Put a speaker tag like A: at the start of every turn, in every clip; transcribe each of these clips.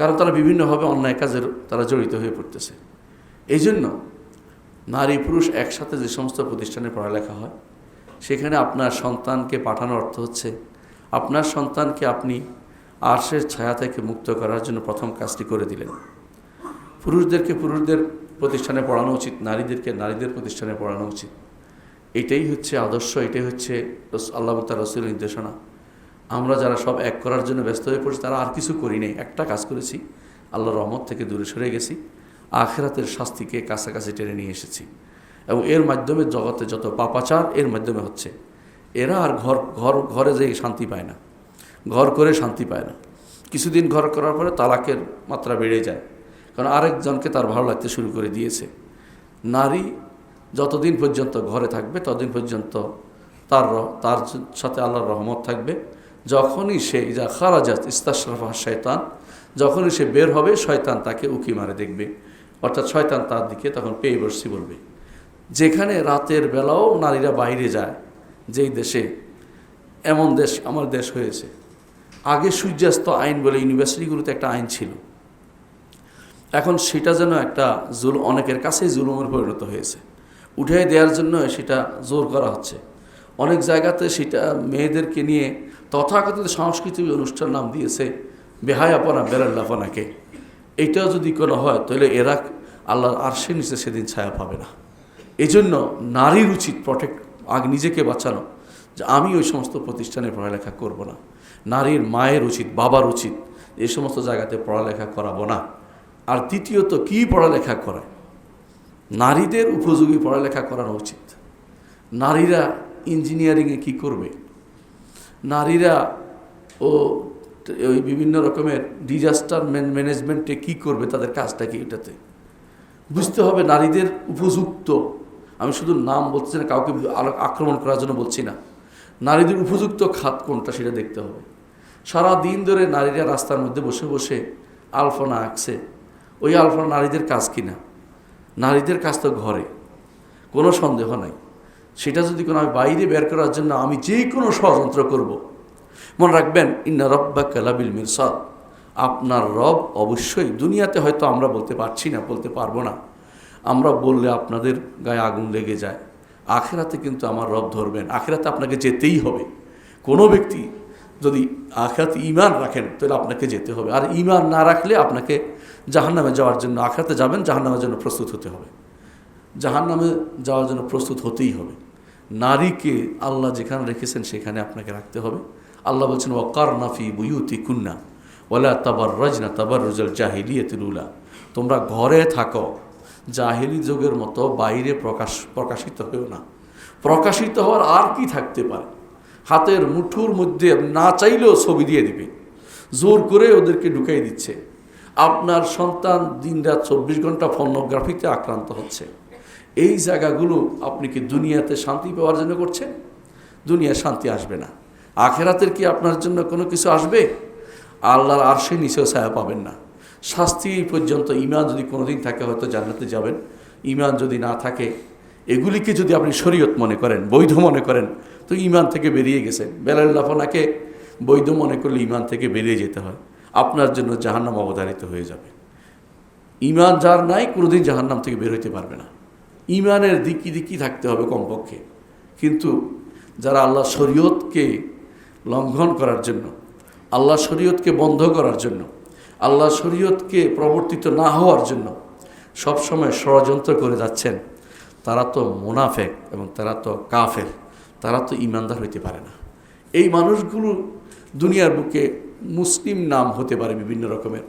A: কারণ তারা বিভিন্নভাবে অন্যায় কাজের তারা জড়িত হয়ে পড়তেছে। এই জন্য নারী পুরুষ একসাথে যে সমস্ত প্রতিষ্ঠানে পড়ালেখা হয়, সেখানে আপনার সন্তানকে পাঠানোর অর্থ হচ্ছে আপনার সন্তানকে আপনি আর্শের ছায়া থেকে মুক্ত করার জন্য প্রথম কাজটি করে দিলেন। পুরুষদেরকে পুরুষদের প্রতিষ্ঠানে পড়ানো উচিত, নারীদেরকে নারীদের প্রতিষ্ঠানে পড়ানো উচিত। এটাই হচ্ছে আদর্শ, এটাই হচ্ছে আল্লাহ তার রসুলের নির্দেশনা। আমরা যারা সব এক করার জন্য ব্যস্ত হয়ে পড়ছি, তারা আর কিছু করি নাই একটা কাজ করেছি আল্লাহ রহমত থেকে দূরে সরে গেছি, আখেরাতের শাস্তিকে কাছাকাছি টেনে নিয়ে এসেছি। এবং এর মাধ্যমে জগতে যত পাপাচার, এর মাধ্যমে হচ্ছে। এরা আর ঘর ঘর, ঘরে যেয়ে শান্তি পায় না, ঘর করে শান্তি পায় না। কিছুদিন ঘর করার পরে তালাকের মাত্রা বেড়ে যায়। কারণ আরেকজনকে তার ভালো লাগতে শুরু করে দিয়েছে। নারী যতদিন পর্যন্ত ঘরে থাকবে, ততদিন পর্যন্ত তার তার সাথে আল্লাহর রহমত থাকবে। যখনই সে যা খারাজাত ইস্তাশরাফা শয়তান, যখনই সে বের হবে, শয়তান তাকে উকি মারে দেখবে। অর্থাৎ শয়তান তার দিকে তখন পেয়ে বসছি বলবে। যেখানে রাতের বেলাও নারীরা বাইরে যায়, যেই দেশে, এমন দেশ, আমার দেশ হয়েছে। আগে সূর্যাস্ত আইন বলে ইউনিভার্সিটিগুলোতে একটা আইন ছিল। এখন সেটা যেন একটা জুল, অনেকের কাছেই জুলুমের পরিণত হয়েছে। উঠিয়ে দেওয়ার জন্য সেটা জোর করা হচ্ছে। অনেক জায়গাতে সেটা মেয়েদেরকে নিয়ে তথাকথিত সাংস্কৃতিক অনুষ্ঠান নাম দিয়েছে, বেহায়াপনা বেলাল্লাপনাকে এইটাও যদি কোনো হয়, তাহলে এরা আল্লাহর আরশে নিচে সেদিন ছায়া পাবে না। এই জন্য নারীর উচিত প্রটেক্ট আগে নিজেকে বাঁচানো। যে আমি ওই সমস্ত প্রতিষ্ঠানে পড়ালেখা করব না। নারীর মায়ের উচিত, বাবার উচিত এই সমস্ত জায়গাতে পড়ালেখা করাবো না। আর দ্বিতীয়ত, কি পড়ালেখা করায় নারীদের উপযোগী পড়ালেখা করানো উচিত। নারীরা ইঞ্জিনিয়ারিংয়ে কি করবে? নারীরা ও ওই বিভিন্ন রকমের ডিজাস্টার ম্যানেজমেন্টে কি করবে তাদের কাজটা কি এটাতে? বুঝতে হবে নারীদের উপযুক্ত। আমি শুধু নাম বলছি না, কাউকে আক্রমণ করার জন্য বলছি না। নারীদের উপযুক্ত খাত কোনটা সেটা দেখতে হবে। সারা দিন ধরে নারীরা রাস্তার মধ্যে বসে বসে আলপনা আঁকছে। ওই আলফনা নারীদের কাজ কিনা? নারীদের কাজ তো ঘরে। কোনো সন্দেহ নাই। সেটা যদি কোনো আমি বাইরে বের করার জন্য আমি যে কোনো ষড়যন্ত্র করব। মনে রাখবেন, ইন্না রব্বা কালাবিল মিরসাদ। আপনার রব অবশ্যই দুনিয়াতে হয়তো আমরা বলতে পারছি না, বলতে পারব না। আমরা বললে আপনাদের গায়ে আগুন লেগে যায়। আখেরাতে কিন্তু আমার রব ধরবেন। আখেরাতে আপনাকে যেতেই হবে। কোনো ব্যক্তি যদি আখেরাতে ইমান রাখেন, তাহলে আপনাকে যেতে হবে। আর ইমান না রাখলে আপনাকে জাহান্নামে যাওয়ার জন্য, আখেরাতে যাবেন, জাহান্নামের জন্য প্রস্তুত হতে হবে। জাহান নামে যাওয়ার জন্য প্রস্তুত হতেই হবে। নারীকে আল্লাহ যেখানে রেখেছেন সেখানে আপনাকে রাখতে হবে। আল্লাহ বলছেন ওয়াকার নাফি বুয়ুতি কুন্না ওলা তাবার রজনা তাবার রুজাল জাহিলিয়তুলা তোমরা ঘরে থাকো, জাহিলি যুগের মতো বাইরে প্রকাশ, প্রকাশিত হয়েও না। প্রকাশিত হওয়ার আর কি থাকতে পারে? হাতের মুঠুর মধ্যে না চাইলেও ছবি দিয়ে দিবে। জোর করে ওদেরকে ঢুকাই দিচ্ছে। আপনার সন্তান দিনরাত চব্বিশ ঘণ্টা ফর্নোগ্রাফিতে আক্রান্ত হচ্ছে। এই জায়গাগুলো আপনি কি দুনিয়াতে শান্তি পাওয়ার জন্য করছেন? দুনিয়ায় শান্তি আসবে না। আখেরাতের কি আপনার জন্য কোনো কিছু আসবে? আল্লাহর আর সে নিচেও ছায়া পাবেন না। শাস্তি পর্যন্ত ইমান যদি কোনোদিন থাকে, হয়তো জান্নাতে যাবেন। ইমান যদি না থাকে, এগুলিকে যদি আপনি শরীয়ত মনে করেন, বৈধ মনে করেন, তো ইমান থেকে বেরিয়ে গেছেন। বেলাল্লাফনাকে বৈধ মনে করলে ইমান থেকে বেরিয়ে যেতে হয়। আপনার জন্য জাহান্নাম অবধারিত হয়ে যাবে। ইমান যার নাই, কোনোদিন জাহান্নাম থেকে বের হইতে পারবে না। ইমানের দিকি দিকি থাকতে হবে কমপক্ষে। কিন্তু যারা আল্লাহ শরীয়তকে লঙ্ঘন করার জন্য, আল্লাহ শরীয়তকে বন্ধ করার জন্য, আল্লাহ শরীয়তকে প্রবর্তিত না হওয়ার জন্য সবসময় ষড়যন্ত্র করে যাচ্ছেন, তারা তো মোনাফেক এবং তারা তো কাফের, তারা তো ইমানদার হইতে পারে না। এই মানুষগুলো দুনিয়ার বুকে মুসলিম নাম হতে পারে বিভিন্ন রকমের।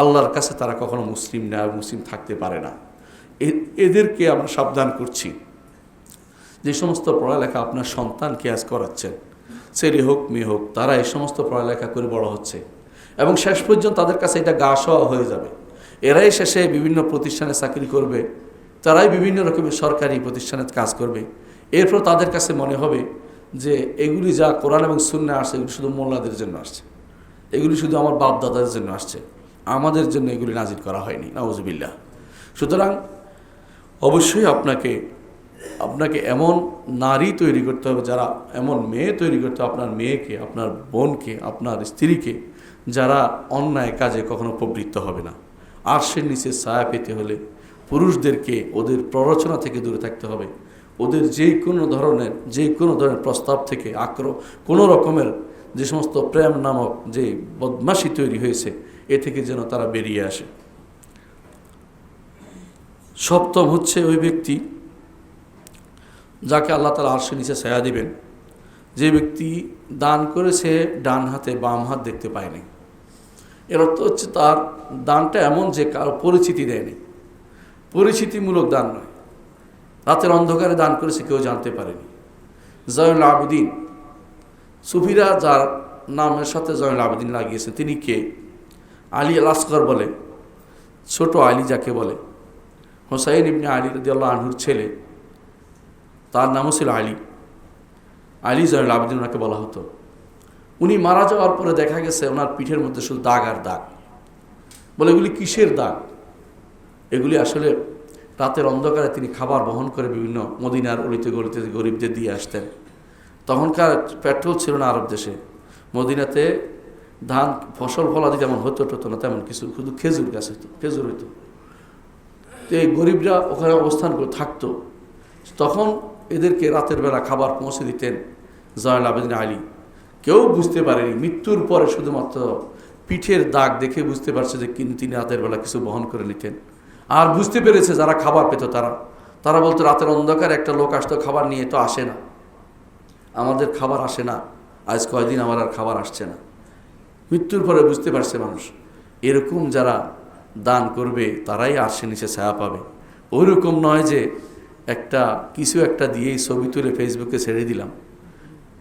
A: আল্লাহর কাছে তারা কখনো মুসলিম না, মুসলিম থাকতে পারে না। এদেরকে আমরা সাবধান করছি। যে সমস্ত পড়ালেখা আপনার সন্তানকে আজ করাচ্ছেন, ছেলে হোক, মেয়ে হোক, তারা এই সমস্ত পড়ালেখা করে বড় হচ্ছে এবং শেষ পর্যন্ত তাদের কাছে এটা গা সওয়া হয়ে যাবে। এরাই শেষে বিভিন্ন প্রতিষ্ঠানে চাকরি করবে, তারাই বিভিন্ন রকমের সরকারি প্রতিষ্ঠানে কাজ করবে। এরপর তাদের কাছে মনে হবে যে এগুলি যা কোরআন এবং শূন্য আসছে, এগুলি শুধু মোল্লাদের জন্য আসছে। এগুলি শুধু আমার বাপ দাদাদের জন্য আসছে। আমাদের জন্য এগুলি নাজির করা হয়নি। নাউজবিল্লা সুতরাং অবশ্যই আপনাকে আপনাকে এমন নারী তৈরি করতে হবে, যারা এমন মেয়ে তৈরি করতে হবে, আপনার মেয়েকে, আপনার বোনকে, আপনার স্ত্রীকে, যারা অন্যায় কাজে কখনো প্রবৃত্ত হবে না। আর্শের নিচে ছায়া পেতে হলে পুরুষদেরকে ওদের প্ররোচনা থেকে দূরে থাকতে হবে। ওদের যে কোনো ধরনের যে কোনো ধরনের প্রস্তাব থেকে আক্রো, কোনো রকমের যে সমস্ত প্রেম নামক যে বদমাশি তৈরি হয়েছে, এ থেকে যেন তারা বেরিয়ে আসে। সপ্তম হচ্ছে ওই ব্যক্তি যাকে আল্লাহ তালা আরশে নিচে ছায়া দিবেন। যে ব্যক্তি দান করেছে ডান হাতে বাম হাত দেখতে পায়নি। এর অর্থ হচ্ছে তার দানটা এমন যে কারও পরিচিতি দেয়নি। পরিচিতিমূলক দান নয়। রাতের অন্ধকারে দান করেছে কেউ জানতে পারেনি। জয়নুল আবেদিন, সুফিরা যার নামের সাথে জয়নুল আবেদিন লাগিয়েছেন তিনি কে? আলী আল বলে, ছোট আলী যাকে বলে। হোসাইন ইবনে আলী রদিয়াল্লাহ আনহুর ছেলে। তার নামও ছিল আলী। আলী জয়নুল আবেদিন ওনাকে বলা হতো। উনি মারা যাওয়ার পরে দেখা গেছে ওনার পিঠের মধ্যে শুধু দাগ আর দাগ। বলে এগুলি কিসের দাগ? এগুলি আসলে রাতের অন্ধকারে তিনি খাবার বহন করে বিভিন্ন মদিনার অলিতে গলিতে গরিবদের দিয়ে আসতেন। তখনকার পেট্রোল ছিল না আরব দেশে। মদিনাতে ধান, ফসল, ফলাদি যেমন হতো টতো না, তেমন কিছু। শুধু খেজুর গাছ হতো, খেজুর হইতো। তো এই গরিবরা ওখানে অবস্থান করে থাকতো। তখন এদেরকে রাতের বেলা খাবার পৌঁছে দিতেন জয়ল আবেদিন আলী। কেউ বুঝতে পারেনি, মৃত্যুর পরে শুধুমাত্র পিঠের দাগ দেখে বুঝতে পারছে যে কিন্তু তিনি রাতের বেলা কিছু বহন করে নিতেন। আর বুঝতে পেরেছে যারা খাবার পেত তারা। তারা বলতো, রাতের অন্ধকার একটা লোক আসতো, খাবার নিয়ে তো আসে না। আমাদের খাবার আসে না, আজ কয়দিন আমার আর খাবার আসছে না। মৃত্যুর পরে বুঝতে পারছে মানুষ, এরকম যারা দান করবে, তারাই আসে নিচে ছায়া পাবে। ওই রকম নয় যে একটা, কিছু একটা দিয়েই ছবি তুলে ফেসবুকে ছেড়ে দিলাম।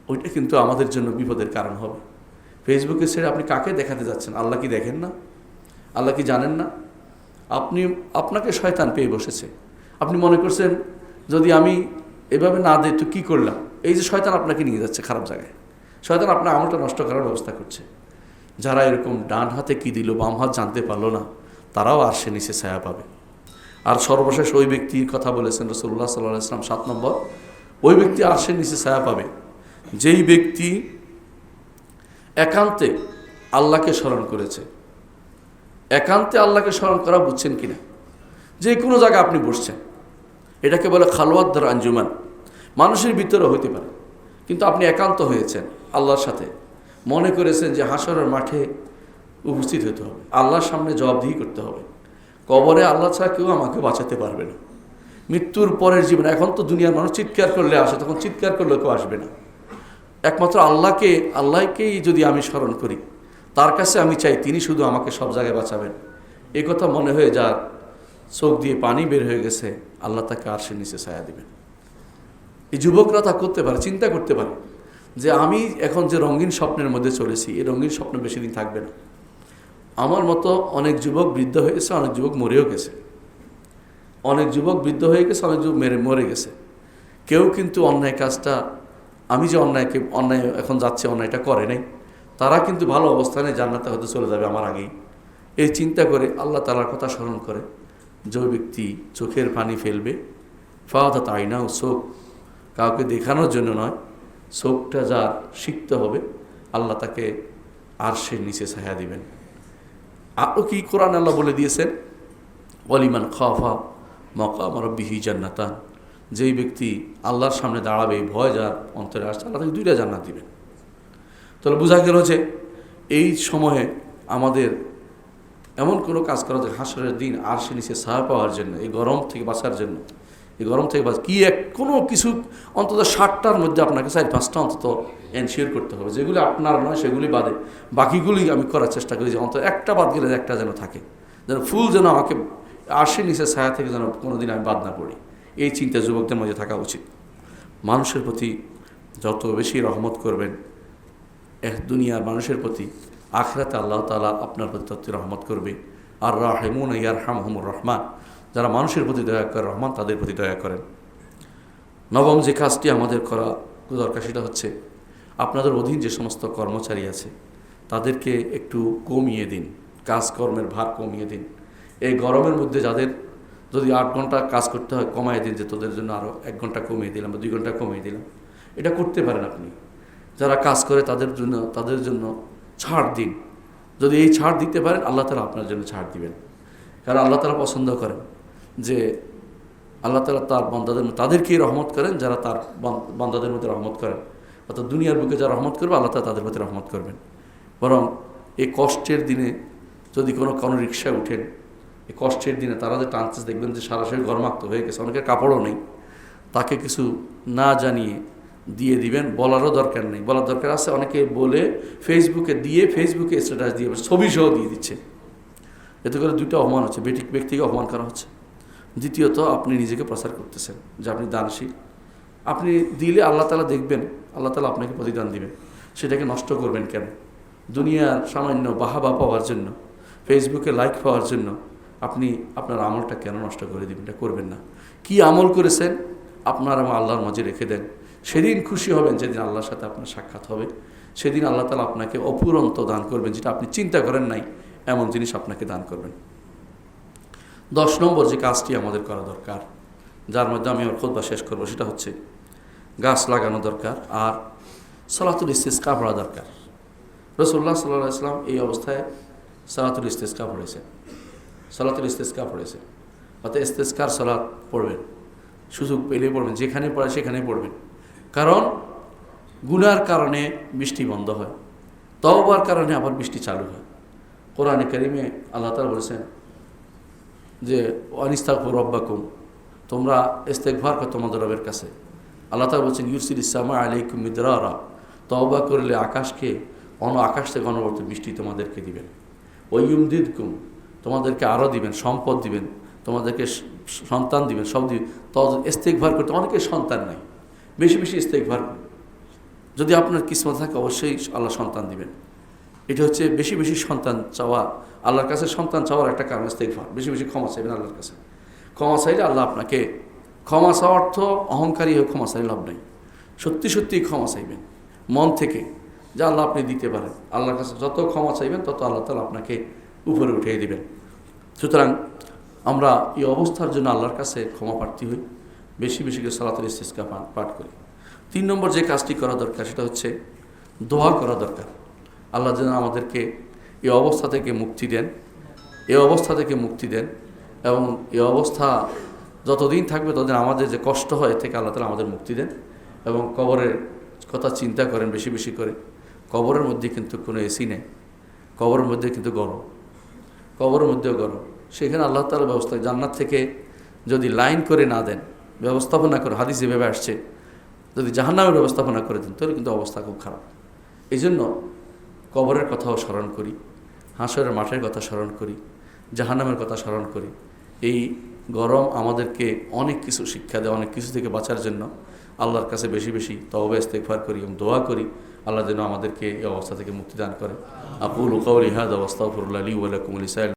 A: ওইটা কিন্তু আমাদের জন্য বিপদের কারণ হবে। ফেসবুকে ছেড়ে আপনি কাকে দেখাতে যাচ্ছেন? আল্লাহ কি দেখেন না? আল্লাহ কি জানেন না? আপনি, আপনাকে শয়তান পেয়ে বসেছে। আপনি মনে করছেন, যদি আমি এভাবে না দিই তো কী করলাম? এই যে শয়তান আপনাকে নিয়ে যাচ্ছে খারাপ জায়গায়। শয়তান আপনার আমলটা নষ্ট করার ব্যবস্থা করছে। যারা এরকম ডান হাতে কি দিল, বাম হাত জানতে পারল না তারাও আর সে নিচে ছায়া পাবে। আর সর্বশেষ ওই ব্যক্তির কথা বলেছেন রসুল্লাহ সাল্লাহ ইসলাম সাত নম্বর, ওই ব্যক্তি আর সে নিচে ছায়া পাবে। যেই ব্যক্তি একান্তে আল্লাহকে স্মরণ করেছে, একান্তে আল্লাহকে স্মরণ করা বুঝছেন কিনা? যে কোনো জায়গায় আপনি বসছেন, এটাকে বলে খালোয়াদ্দার আঞ্জুমান। মানুষের ভিতরে হইতে পারে, কিন্তু আপনি একান্ত হয়েছেন আল্লাহর সাথে। মনে করেছেন যে হাসরের মাঠে উপস্থিত হতে হবে। আল্লাহর সামনে জবাবদিহি করতে হবে। কবরে আল্লাহ ছাড়া কেউ আমাকে বাঁচাতে পারবে না। মৃত্যুর পরের জীবন, এখন তো দুনিয়ার মানুষ চিৎকার করলে আসে, তখন চিৎকার করলে কেউ আসবে না। একমাত্র আল্লাহকে, আল্লাহকেই যদি আমি স্মরণ করি, তার কাছে আমি চাই তিনি শুধু আমাকে সব জায়গায় বাঁচাবেন। এ কথা মনে হয়ে যার চোখ দিয়ে পানি বের হয়ে গেছে, আল্লাহ তাকে আর সে নিচে ছায়া দিবেন। এই যুবকরা তা করতে পারে, চিন্তা করতে পারে যে আমি এখন যে রঙিন স্বপ্নের মধ্যে চলেছি, এই রঙিন স্বপ্ন বেশি দিন থাকবে না। আমার মতো অনেক যুবক বৃদ্ধ হয়ে গেছে, অনেক যুবক মরেও গেছে। অনেক যুবক বৃদ্ধ হয়ে গেছে, অনেক যুবক মেরে, মরে গেছে। কেউ কিন্তু অন্যায় কাজটা, আমি যে অন্যায়কে, অন্যায় এখন যাচ্ছে, অন্যায়টা করে নাই, তারা কিন্তু ভালো অবস্থানে জান্নাতে হয়তো চলে যাবে আমার আগেই। এই চিন্তা করে আল্লাহ তালার কথা স্মরণ করে, যে ব্যক্তি চোখের পানি ফেলবে ফাওয়াদা তাই না ও চোখ কাউকে দেখানোর জন্য নয় চোখটা যার শিখতে হবে, আল্লাহ তাকে আর সে নিচে ছায়া দিবেন। আরও কি কোরআন আল্লাহ বলে দিয়েছেন? অলিমান খাফা মকাম রব্বিহি জান্নাতান। যেই ব্যক্তি আল্লাহর সামনে দাঁড়াবে, ভয় যার অন্তরে আসছে, আল্লাহ তাকে দুইটা জান্নাত দিবেন। তাহলে বোঝা গেল যে এই সময়ে আমাদের এমন কোনো কাজ করা যায়, হাসরের দিন আর সে নিচে সাহা পাওয়ার জন্য, এই গরম থেকে বাঁচার জন্য। এই গরম থেকে বাঁচ কি এক কোনো কিছু অন্তত ষাটটার মধ্যে আপনাকে চার পাঁচটা অন্তত এনশিওর করতে হবে। যেগুলি আপনার নয়, সেগুলি বাদে বাকিগুলি আমি করার চেষ্টা করি যে অন্তত একটা বাদ গেলে একটা যেন থাকে। যেন ফুল যেন আমাকে আশি নিচে ছায়া থেকে যেন কোনোদিন আমি বাদ না পড়ি। এই চিন্তা যুবকদের মধ্যে থাকা উচিত। মানুষের প্রতি যত বেশি রহমত করবেন এক দুনিয়ার মানুষের প্রতি, আখরাতে আল্লাহ তালা আপনার প্রতি তত্ত্বে রহমত করবে। আর রাহেমুন ইয়ার হাম হামহমুর রহমান। যারা মানুষের প্রতি দয়া করে, রহমান তাদের প্রতি দয়া করেন। নবম যে কাজটি আমাদের করা দরকার সেটা হচ্ছে, আপনাদের অধীন যে সমস্ত কর্মচারী আছে, তাদেরকে একটু কমিয়ে দিন, কাজকর্মের ভার কমিয়ে দিন। এই গরমের মধ্যে যাদের যদি আট ঘণ্টা কাজ করতে হয়, কমায় দিন যে তোদের জন্য আরও এক ঘণ্টা কমিয়ে দিলাম বা দুই ঘণ্টা কমিয়ে দিলাম। এটা করতে পারেন আপনি। যারা কাজ করে তাদের জন্য তাদের জন্য ছাড় দিন। যদি এই ছাড় দিতে পারেন, আল্লাহ তালা আপনার জন্য ছাড় দিবেন। কারণ আল্লাহ তালা পছন্দ করেন। যে আল্লাহ তালা তার বন্দাদের তাদেরকেই রহমত করেন যারা তার বান- বান্দাদের মধ্যে রহমত করেন। অর্থাৎ দুনিয়ার বুকে যারা রহমত করবে, আল্লাহ তালা তাদের মধ্যে রহমত করবেন। বরং এই কষ্টের দিনে যদি কোনো কোনো রিক্সায় উঠেন এই কষ্টের দিনে তারা যে টানতেছে, দেখবেন যে সরাসরি গরমাক্ত হয়ে গেছে, অনেকের কাপড়ও নেই। তাকে কিছু না জানিয়ে দিয়ে দিবেন, বলারও দরকার নেই। বলার দরকার আছে, অনেকে বলে ফেসবুকে দিয়ে, ফেসবুকে স্ট্যাটাস দিয়ে ছবি সহ দিয়ে দিচ্ছে। এতে করে দুটো অপমান হচ্ছে বেটি ব্যক্তিকে অপমান করা হচ্ছে। দ্বিতীয়ত, আপনি নিজেকে প্রচার করতেছেন যে আপনি দানশীল। আপনি দিলে আল্লাহ তালা দেখবেন, আল্লাহ তালা আপনাকে প্রতিদান দিবেন। সেটাকে নষ্ট করবেন কেন? দুনিয়ার সামান্য বাহাবা পাওয়ার জন্য, ফেসবুকে লাইক পাওয়ার জন্য আপনি আপনার আমলটা কেন নষ্ট করে দিবেন? এটা করবেন না। কি আমল করেছেন? আপনার এবং আল্লাহর মাঝে রেখে দেন। সেদিন খুশি হবেন যেদিন আল্লাহর সাথে আপনার সাক্ষাৎ হবে। সেদিন আল্লাহ তালা আপনাকে অপুরন্ত দান করবেন, যেটা আপনি চিন্তা করেন নাই, এমন জিনিস আপনাকে দান করবেন। দশ নম্বর যে কাজটি আমাদের করা দরকার, যার মধ্যে আমি আমার খোদবা শেষ করব, সেটা হচ্ছে গাছ লাগানো দরকার আর সালাতুল ইস্তেস্কা পড়া দরকার। রসুল্লাহ সাল্লাহ ইসলাম এই অবস্থায় সালাতুল ইস্তেস্কা পড়েছেন। সালাতুল ইস্তেস্কা পড়েছেন। অর্থাৎ ইস্তেস্কার সালাত পড়বেন, সুযোগ পেলে পড়বেন, যেখানে পড়ে সেখানে পড়বেন। কারণ গুনার কারণে বৃষ্টি বন্ধ হয়, তওবার কারণে আবার বৃষ্টি চালু হয়। কোরআনে কারিমে আল্লাহ তালা বলেছেন যে অনিস্তাকুর রব্বাকুম, তোমরা ইস্তেকভার কর তোমাদের রবের কাছে। আল্লাহ তালা বলছেন ইউসির ইসলামা আলাইকুম মিদরা তওবা করলে আকাশকে, অন আকাশ থেকে অনবর্ত বৃষ্টি তোমাদেরকে দিবেন। ওইমদিদ কুম তোমাদেরকে আরও দিবেন, সম্পদ দিবেন, তোমাদেরকে সন্তান দিবেন, সব দিবেন। তো ইস্তেকভার করতে অনেকের সন্তান নাই। বেশি বেশি ইস্তেকভার। যদি আপনার কিসমত থাকে, অবশ্যই আল্লাহ সন্তান দিবেন। এটা হচ্ছে বেশি বেশি সন্তান চাওয়া, আল্লাহর কাছে সন্তান চাওয়ার একটা কারণ ইস্তেকভার বেশি বেশি ক্ষমা চাইবেন আল্লাহর কাছে। ক্ষমা চাইলে আল্লাহ আপনাকে, ক্ষমা চাওয়া অর্থ অহংকারী হয়ে ক্ষমা চাইলে লাভ নেই। সত্যি সত্যি ক্ষমা চাইবেন, মন থেকে, যা আল্লাহ আপনি দিতে পারেন। আল্লাহর কাছে যত ক্ষমা চাইবেন, তত আল্লাহ তালা আপনাকে উপরে উঠিয়ে দেবেন। সুতরাং আমরা এই অবস্থার জন্য আল্লাহর কাছে ক্ষমা প্রার্থী হই, বেশি বেশি করে সালাতুল ইস্তিস্কা পাঠ করি। তিন নম্বর যে কাজটি করা দরকার, সেটা হচ্ছে দোয়া করা দরকার। আল্লাহ যেন আমাদেরকে এই অবস্থা থেকে মুক্তি দেন এই অবস্থা থেকে মুক্তি দেন এবং এই অবস্থা যতদিন থাকবে ততদিন আমাদের যে কষ্ট হয় থেকে আল্লাহ তালা আমাদের মুক্তি দেন এবং কবরের কথা চিন্তা করেন বেশি বেশি করে। কবরের মধ্যে কিন্তু কোনো এসি নেই, কবরের মধ্যে কিন্তু গরম, কবরের মধ্যেও গরম। সেখানে আল্লাহ তালার ব্যবস্থা জান্নাত থেকে যদি লাইন করে না দেন, ব্যবস্থাপনা করে, হাদিস যেভাবে আসছে, যদি জাহান্নামের ব্যবস্থাপনা করে দেন, তাহলে কিন্তু অবস্থা খুব খারাপ। এই জন্য কবরের কথাও স্মরণ করি, হাঁসরের মাঠের কথা স্মরণ করি, জাহান্নামের কথা স্মরণ করি। এই গরম আমাদেরকে অনেক কিছু শিক্ষা দেয়, অনেক কিছু থেকে বাঁচার জন্য। আল্লাহর কাছে বেশি বেশি তবে ইস্তেকফার করি এবং দোয়া করি। আল্লাহ যেন আমাদেরকে এই অবস্থা থেকে মুক্তি দান করে। আপুল কাউলি ইহাদ অবস্তাফরুল্লাহ আলী ওয়ালাকুম আলী সাহেব